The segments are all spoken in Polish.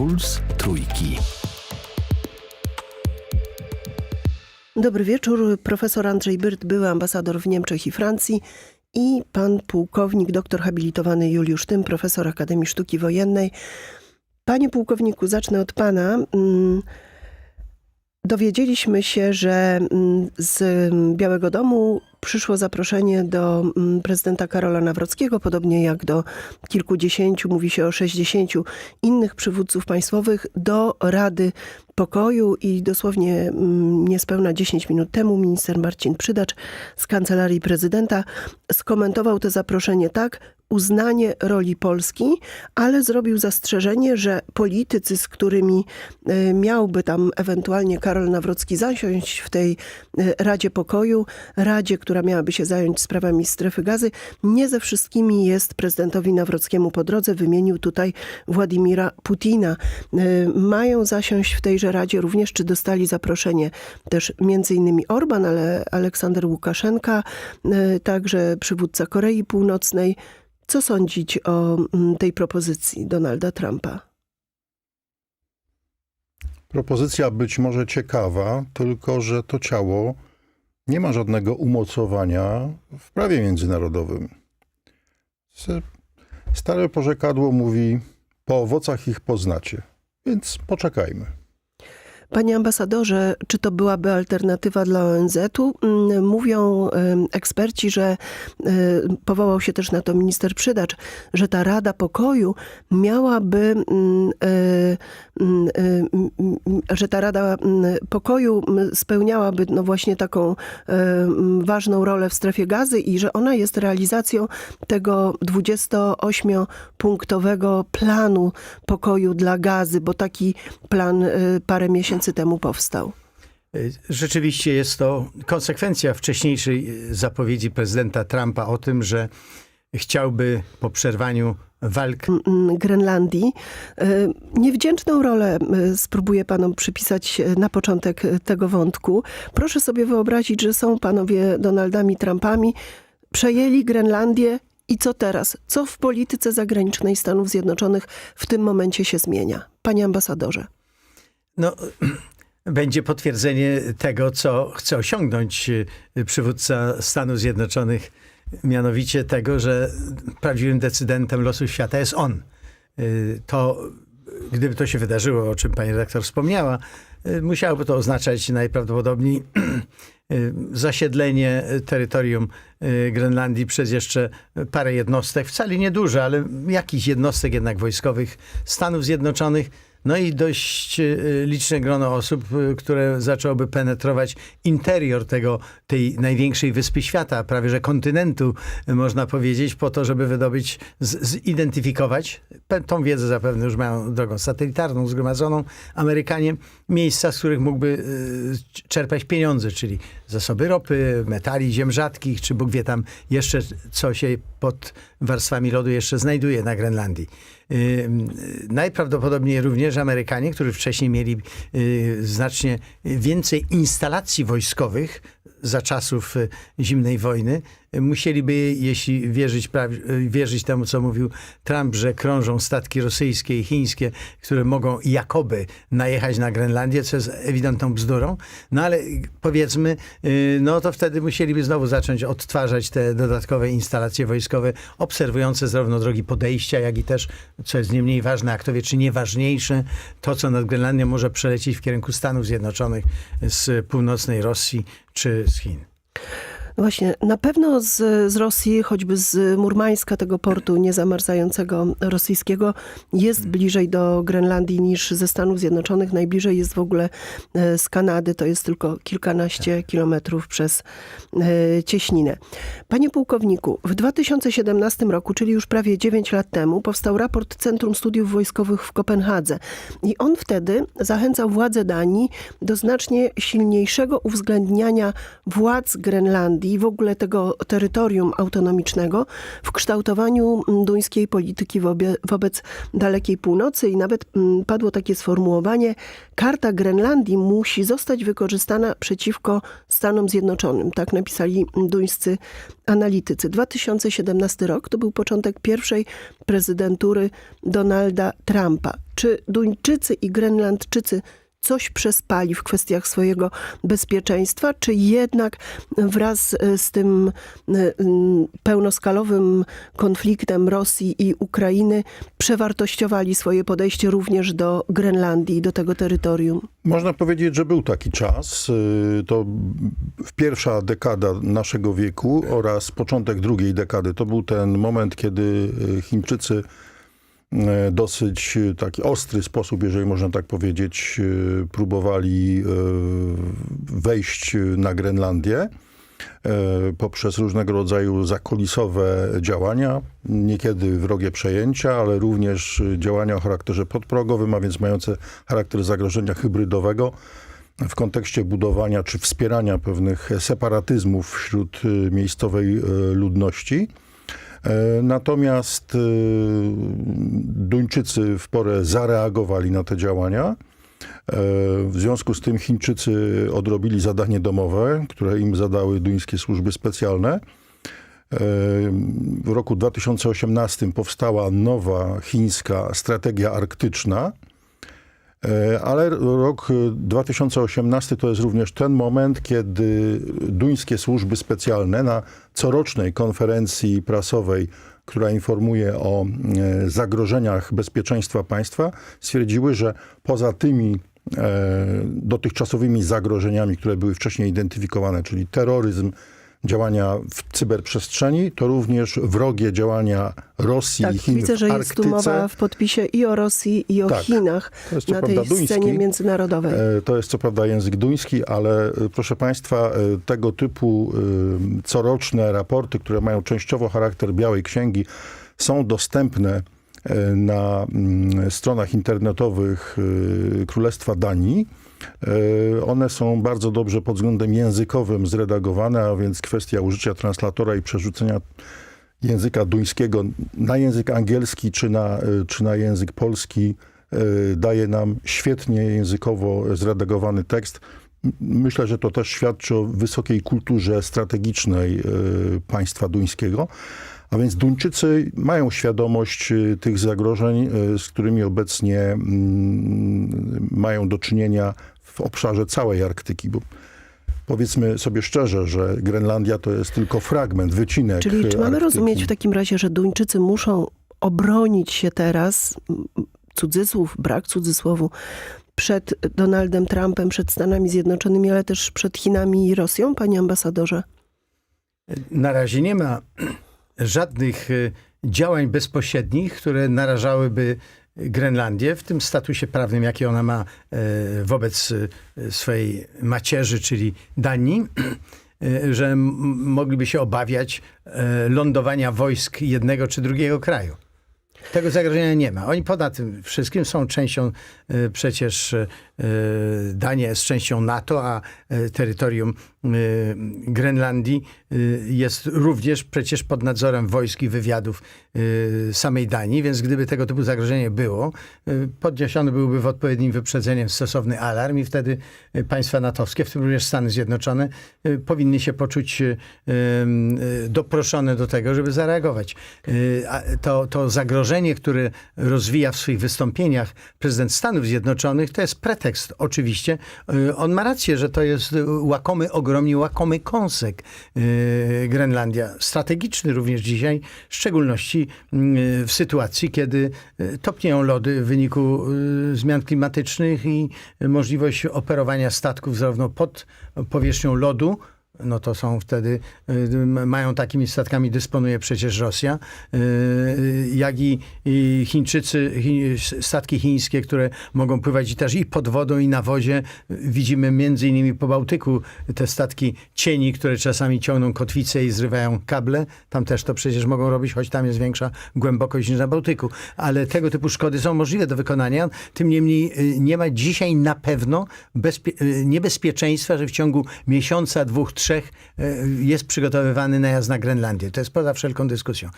Puls Trójki. Dobry wieczór. Profesor Andrzej Byrt, były ambasador w Niemczech i Francji i pan pułkownik, doktor habilitowany Juliusz Tym, profesor Akademii Sztuki Wojennej. Panie pułkowniku, zacznę od pana. Mm, Dowiedzieliśmy się, że mm, z Białego Domu przyszło zaproszenie do mm, prezydenta Karola Nawrockiego, podobnie jak do kilkudziesięciu, mówi się o sześćdziesięciu innych przywódców państwowych, do Rady Pokoju i dosłownie mm, niespełna 10 minut temu minister Marcin Przydacz z Kancelarii Prezydenta skomentował to zaproszenie tak, uznanie roli Polski, ale zrobił zastrzeżenie, że politycy, z którymi e, miałby tam ewentualnie Karol Nawrocki zasiąść w tej e, Radzie Pokoju, Radzie, która miałaby się zająć sprawami strefy gazy, nie ze wszystkimi jest prezydentowi Nawrockiemu po drodze. Wymienił tutaj Władimira Putina. E, Mają zasiąść w tejże Radzie również, czy dostali zaproszenie też między innymi Orban, ale Aleksander Łukaszenka, także przywódca Korei Północnej. Co sądzić o mm, tej propozycji Donalda Trumpa? Propozycja być może ciekawa, tylko że to ciało nie ma żadnego umocowania w prawie międzynarodowym. Stare porzekadło mówi: Po owocach ich poznacie. Więc poczekajmy. Panie ambasadorze, czy to byłaby alternatywa dla ONZ-u? Mm, Mówią eksperci, że e, powołał się też na to minister Przydacz, że ta Rada Pokoju miałaby, mm, e, mm, e, że ta Rada Pokoju spełniałaby no właśnie taką ważną rolę w strefie gazy i że ona jest realizacją tego 28-punktowego planu pokoju dla gazy, bo taki plan parę miesięcy temu powstał. Rzeczywiście jest to konsekwencja wcześniejszej e, zapowiedzi prezydenta Trumpa o tym, że chciałby po przerwaniu walk mm, Grenlandii. E, Niewdzięczną rolę spróbuję panom przypisać na początek tego wątku. Proszę sobie wyobrazić, że są panowie Donaldami Trumpami, przejęli Grenlandię i co teraz? Co w polityce zagranicznej Stanów Zjednoczonych w tym momencie się zmienia? Panie ambasadorze. No, będzie potwierdzenie tego, co chce osiągnąć y, przywódca Stanów Zjednoczonych, mianowicie tego, że prawdziwym decydentem losu świata jest on. Y, To, gdyby to się wydarzyło, o czym pani redaktor wspomniała, y, musiałoby to oznaczać najprawdopodobniej zasiedlenie terytorium Grenlandii przez jeszcze parę jednostek, wcale nieduże, ale jakichś jednostek jednak wojskowych Stanów Zjednoczonych. No i dość y, liczne grono osób, y, które zaczęłoby penetrować interior tego, tej największej wyspy świata, prawie że kontynentu, y, można powiedzieć, po to, żeby wydobyć, zidentyfikować, tą wiedzę zapewne już mają drogą satelitarną zgromadzoną, Amerykanie, miejsca, z których mógłby czerpać pieniądze, czyli zasoby ropy, metali, ziem rzadkich, czy Bóg wie tam jeszcze, co się pod warstwami lodu jeszcze znajduje na Grenlandii. Y, Najprawdopodobniej również Amerykanie, którzy wcześniej mieli y, znacznie więcej instalacji wojskowych za czasów y, zimnej wojny, musieliby, jeśli wierzyć, wierzyć temu, co mówił Trump, że krążą statki rosyjskie i chińskie, które mogą jakoby najechać na Grenlandię, co jest ewidentną bzdurą. No ale powiedzmy, y, no to wtedy musieliby znowu zacząć odtwarzać te dodatkowe instalacje wojskowe, obserwujące zarówno drogi podejścia, jak i też, co jest nie mniej ważne, a kto wie, czy nieważniejsze, to, co nad Grenlandią może przelecieć w kierunku Stanów Zjednoczonych z północnej Rosji czy z Chin. Właśnie, na pewno z, z Rosji, choćby z Murmańska, tego portu niezamarzającego rosyjskiego, jest bliżej do Grenlandii niż ze Stanów Zjednoczonych. Najbliżej jest w ogóle e, z Kanady, to jest tylko kilkanaście kilometrów przez e, cieśninę. Panie pułkowniku, w 2017 roku, czyli już prawie 9 lat temu, powstał raport Centrum Studiów Wojskowych w Kopenhadze. I on wtedy zachęcał władze Danii do znacznie silniejszego uwzględniania władz Grenlandii i w ogóle tego terytorium autonomicznego w kształtowaniu mm, duńskiej polityki wobec dalekiej północy i nawet mm, padło takie sformułowanie, karta Grenlandii musi zostać wykorzystana przeciwko Stanom Zjednoczonym. Tak napisali duńscy analitycy. 2017 rok to był początek pierwszej prezydentury Donalda Trumpa. Czy Duńczycy i Grenlandczycy coś przespali w kwestiach swojego bezpieczeństwa, czy jednak wraz e, z tym e, pełnoskalowym konfliktem Rosji i Ukrainy przewartościowali swoje podejście również do Grenlandii do tego terytorium? Można powiedzieć, że był taki czas. y, To pierwsza dekada naszego wieku oraz początek drugiej dekady. To był ten moment, kiedy Chińczycy dosyć y, taki ostry sposób, jeżeli można tak powiedzieć, y, próbowali wejść na Grenlandię poprzez różnego rodzaju zakulisowe działania, niekiedy wrogie przejęcia, ale również działania o charakterze podprogowym, a więc mające charakter zagrożenia hybrydowego w kontekście budowania czy wspierania pewnych separatyzmów wśród miejscowej ludności. E, Natomiast y, Duńczycy w porę zareagowali na te działania. E, W związku z tym Chińczycy odrobili zadanie domowe, które im zadały duńskie służby specjalne. E, W roku 2018 powstała nowa chińska strategia arktyczna. E, Ale rok e, 2018 to jest również ten moment, kiedy duńskie służby specjalne na corocznej konferencji prasowej, która informuje o e, zagrożeniach bezpieczeństwa państwa, stwierdziły, że poza tymi e, dotychczasowymi zagrożeniami, które były wcześniej identyfikowane, czyli terroryzm, działania w cyberprzestrzeni, to również wrogie działania Rosji Tak, i Chin widzę, w że jest Arktyce. tu mowa w podpisie i o Rosji, i o Tak. Chinach To jest co na tej prawda duński. scenie międzynarodowej. E, To jest co prawda język duński, ale e, proszę Państwa, e, tego typu coroczne raporty, które mają częściowo charakter białej księgi, są dostępne na mm, stronach internetowych Królestwa Danii. E, One są bardzo dobrze pod względem językowym zredagowane, a więc kwestia użycia translatora i przerzucenia języka duńskiego na język angielski czy na, e, czy na język polski e, daje nam świetnie językowo zredagowany tekst. Myślę, że to też świadczy o wysokiej kulturze strategicznej państwa duńskiego. A więc Duńczycy mają świadomość e, tych zagrożeń, e, z którymi obecnie mm, mają do czynienia w obszarze całej Arktyki. Bo powiedzmy sobie szczerze, że Grenlandia to jest tylko fragment, wycinek Czyli czy mamy Arktyki. rozumieć w takim razie, że Duńczycy muszą obronić się teraz, m, cudzysłów, brak cudzysłowu, przed Donaldem Trumpem, przed Stanami Zjednoczonymi, ale też przed Chinami i Rosją, panie ambasadorze? Na razie nie ma żadnych y, działań bezpośrednich, które narażałyby Grenlandię w tym statusie prawnym, jaki ona ma e, wobec e, swojej macierzy, czyli Danii, że mogliby się obawiać lądowania wojsk jednego czy drugiego kraju. Tego zagrożenia nie ma. Oni poza tym wszystkim są częścią e, przecież e, Dania jest częścią NATO, a e, terytorium Grenlandii jest również przecież pod nadzorem wojsk i wywiadów samej Danii, więc gdyby tego typu zagrożenie było, podniesiony byłby w odpowiednim wyprzedzeniem stosowny alarm i wtedy państwa natowskie, w tym również Stany Zjednoczone, powinny się poczuć doproszone do tego, żeby zareagować. To, to zagrożenie, które rozwija w swoich wystąpieniach prezydent Stanów Zjednoczonych, to jest pretekst oczywiście. E, On ma rację, że to jest łakomy, ogromnie łakomy kąsek e, Grenlandia. Strategiczny również dzisiaj, w szczególności mm, w sytuacji, kiedy topnieją lody w wyniku zmian klimatycznych i możliwość operowania statków zarówno pod powierzchnią lodu, no to są wtedy, y, mają takimi statkami dysponuje przecież Rosja, y, jak i, Chińczycy, chi, statki chińskie, które mogą pływać i też i pod wodą, i na wozie. Widzimy między innymi po Bałtyku te statki cieni, które czasami ciągną kotwice i zrywają kable. Tam też to przecież mogą robić, choć tam jest większa głębokość niż na Bałtyku. Ale tego typu szkody są możliwe do wykonania. Tym niemniej y, nie ma dzisiaj na pewno bezpie- niebezpieczeństwa, że w ciągu miesiąca, dwóch, trzech trzech e, jest przygotowywany najazd na Grenlandię. To jest poza wszelką dyskusją.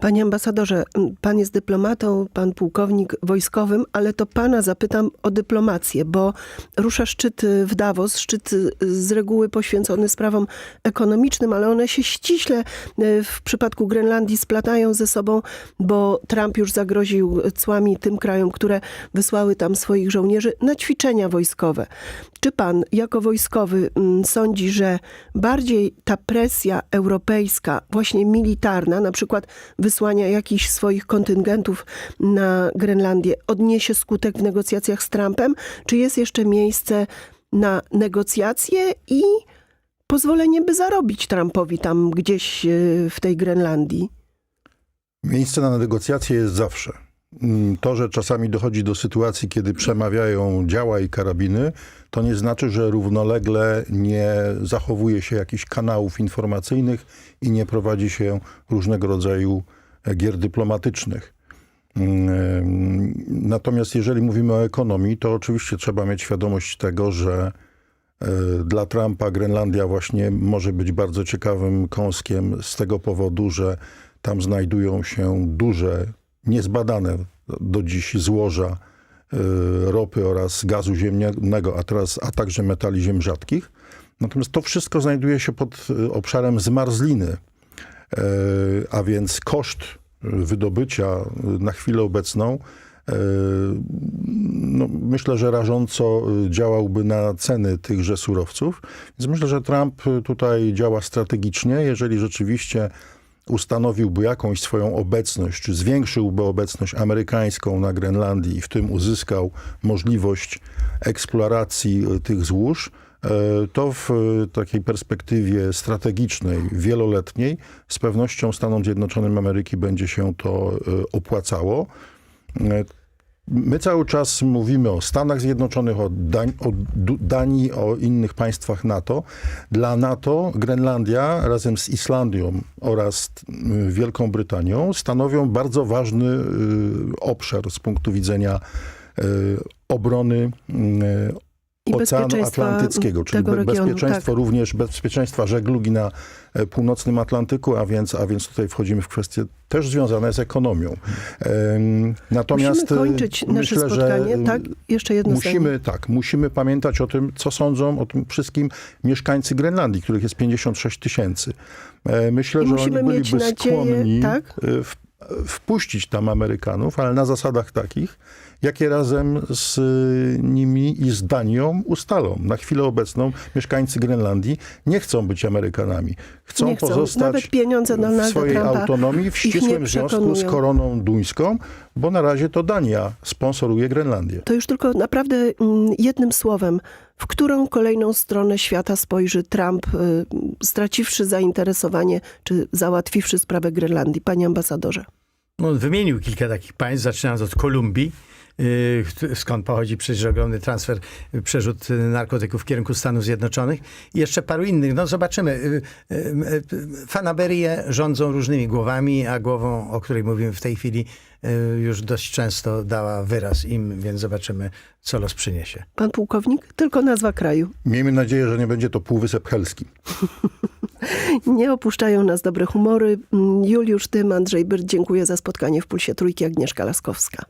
Panie ambasadorze, pan jest dyplomatą, pan pułkownik wojskowym, ale to pana zapytam o dyplomację, bo rusza szczyt y, w Davos, szczyt y, z reguły poświęcony sprawom ekonomicznym, ale one się ściśle y, w przypadku Grenlandii splatają ze sobą, bo Trump już zagroził cłami tym krajom, które wysłały tam swoich żołnierzy na ćwiczenia wojskowe. Czy pan jako wojskowy sądzi, że bardziej ta presja europejska, właśnie militarna, na przykład wysłania jakichś swoich kontyngentów na Grenlandię, odniesie skutek w negocjacjach z Trumpem? Czy jest jeszcze miejsce na negocjacje i pozwolenie, by zarobić Trumpowi tam gdzieś e, w tej Grenlandii? Miejsce na negocjacje jest zawsze. Mm, To, że czasami dochodzi do sytuacji, kiedy przemawiają działa i karabiny, to nie znaczy, że równolegle nie zachowuje się jakichś kanałów informacyjnych i nie prowadzi się różnego rodzaju e, gier dyplomatycznych. Mm, Natomiast jeżeli mówimy o ekonomii, to oczywiście trzeba mieć świadomość tego, że e, dla Trumpa Grenlandia właśnie może być bardzo ciekawym kąskiem z tego powodu, że tam znajdują się duże, niezbadane do dziś złoża e, ropy oraz gazu ziemnego, a teraz a także metali ziem rzadkich. Natomiast to wszystko znajduje się pod e, obszarem zmarzliny, E, a więc koszt wydobycia na chwilę obecną no, myślę, że rażąco działałby na ceny tychże surowców. Więc myślę, że Trump tutaj działa strategicznie. Jeżeli rzeczywiście ustanowiłby jakąś swoją obecność, czy zwiększyłby obecność amerykańską na Grenlandii i w tym uzyskał możliwość eksploracji e, tych złóż, e, to w e, takiej perspektywie strategicznej, wieloletniej, z pewnością Stanom Zjednoczonym Ameryki będzie się to opłacało. My cały czas mówimy o Stanach Zjednoczonych, o, o Danii, o innych państwach NATO. Dla NATO Grenlandia razem z Islandią oraz y, Wielką Brytanią stanowią bardzo ważny y, obszar z punktu widzenia y, obrony I Oceanu Atlantyckiego, czyli be- bezpieczeństwo tak. również bezpieczeństwa żeglugi na e, północnym Atlantyku, a więc, a więc tutaj wchodzimy w kwestie też związane z ekonomią. Natomiast Musimy e, kończyć nasze myślę, spotkanie. że tak, jeszcze jedno zdanie. musimy, tak, musimy pamiętać o tym, co sądzą o tym wszystkim mieszkańcy Grenlandii, których jest 56 tysięcy. E, Myślę, I że oni byliby nadzieję, skłonni tak? wpuścić tam Amerykanów, ale na zasadach takich, jakie razem z y, nimi i z Danią ustalą. Na chwilę obecną mieszkańcy Grenlandii nie chcą być Amerykanami. Chcą, chcą. pozostać Nawet pieniądze w swojej Trumpa autonomii w ścisłym związku z koroną duńską, bo na razie to Dania sponsoruje Grenlandię. To już tylko naprawdę mm, jednym słowem, w którą kolejną stronę świata spojrzy Trump, y, straciwszy zainteresowanie, czy załatwiwszy sprawę Grenlandii? Panie ambasadorze. No, On wymienił kilka takich państw, zaczynając od Kolumbii, skąd pochodzi przecież ogromny transfer, yy, przerzut yy, narkotyków w kierunku Stanów Zjednoczonych i jeszcze paru innych. No zobaczymy. Fanaberie rządzą różnymi głowami, a głową, o której mówimy w tej chwili, już dość często dała wyraz im, więc zobaczymy, co los przyniesie. Pan pułkownik? Tylko nazwa kraju. Miejmy nadzieję, że nie będzie to Półwysep Helski. Nie opuszczają nas dobre humory. Mm, Juliusz Tym, Andrzej Byrt, dziękuję za spotkanie w Pulsie Trójki. Agnieszka Laskowska.